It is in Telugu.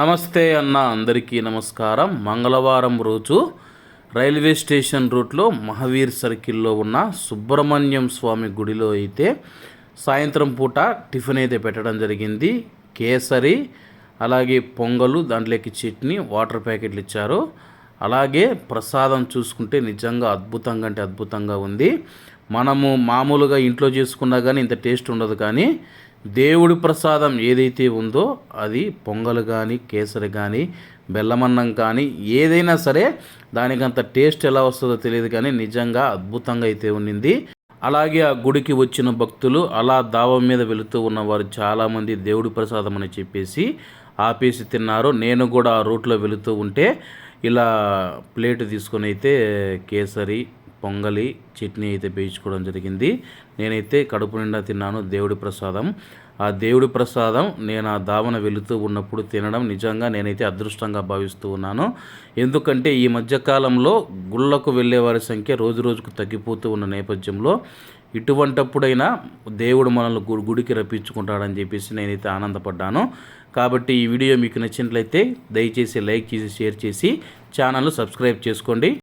నమస్తే అన్న అందరికీ నమస్కారం. మంగళవారం రోజు రైల్వే స్టేషన్ రూట్లో మహావీర్ సర్కిల్లో ఉన్న సుబ్రహ్మణ్యం స్వామి గుడిలో అయితే సాయంత్రం పూట టిఫిన్ అయితే పెట్టడం జరిగింది. కేసరి అలాగే పొంగలు దాంట్లోకి చట్నీ వాటర్ ప్యాకెట్లు ఇచ్చారు. అలాగే ప్రసాదం చూసుకుంటే నిజంగా అద్భుతంగా అంటే అద్భుతంగా ఉంది. మనము మామూలుగా ఇంట్లో చేసుకున్నా కానీ ఇంత టేస్ట్ ఉండదు కానీ దేవుడి ప్రసాదం ఏదైతే ఉందో అది పొంగలు కానీ కేసరి కానీ బెల్లమన్నం కానీ ఏదైనా సరే దానికంత టేస్ట్ ఎలా వస్తుందో తెలియదు కానీ నిజంగా అద్భుతంగా అయితే ఉండింది. అలాగే ఆ గుడికి వచ్చిన భక్తులు అలా దావం మీద వెళుతూ ఉన్నవారు చాలామంది దేవుడి ప్రసాదం అని చెప్పేసి ఆపేసి తిన్నారు. నేను కూడా ఆ రూట్లో వెళుతూ ఉంటే ఇలా ప్లేట్ తీసుకొని అయితే కేసరి పొంగలి చట్నీ అయితే వేయించుకోవడం జరిగింది. నేనైతే కడుపు నిండా తిన్నాను. దేవుడి ప్రసాదం. ఆ దేవుడి ప్రసాదం నేను ఆ దావన వెళుతూ ఉన్నప్పుడు తినడం నిజంగా నేనైతే అదృష్టంగా భావిస్తూ ఉన్నాను. ఎందుకంటే ఈ మధ్యకాలంలో గుళ్ళకు వెళ్ళేవారి సంఖ్య రోజు రోజుకు తగ్గిపోతూ ఉన్న నేపథ్యంలో ఇటువంటప్పుడైనా దేవుడు మనల్ని గుడికి రప్పించుకుంటాడని చెప్పేసి నేనైతే ఆనందపడ్డాను. కాబట్టి ఈ వీడియో మీకు నచ్చినట్లయితే దయచేసి లైక్ చేసి షేర్ చేసి ఛానల్ సబ్స్క్రైబ్ చేసుకోండి.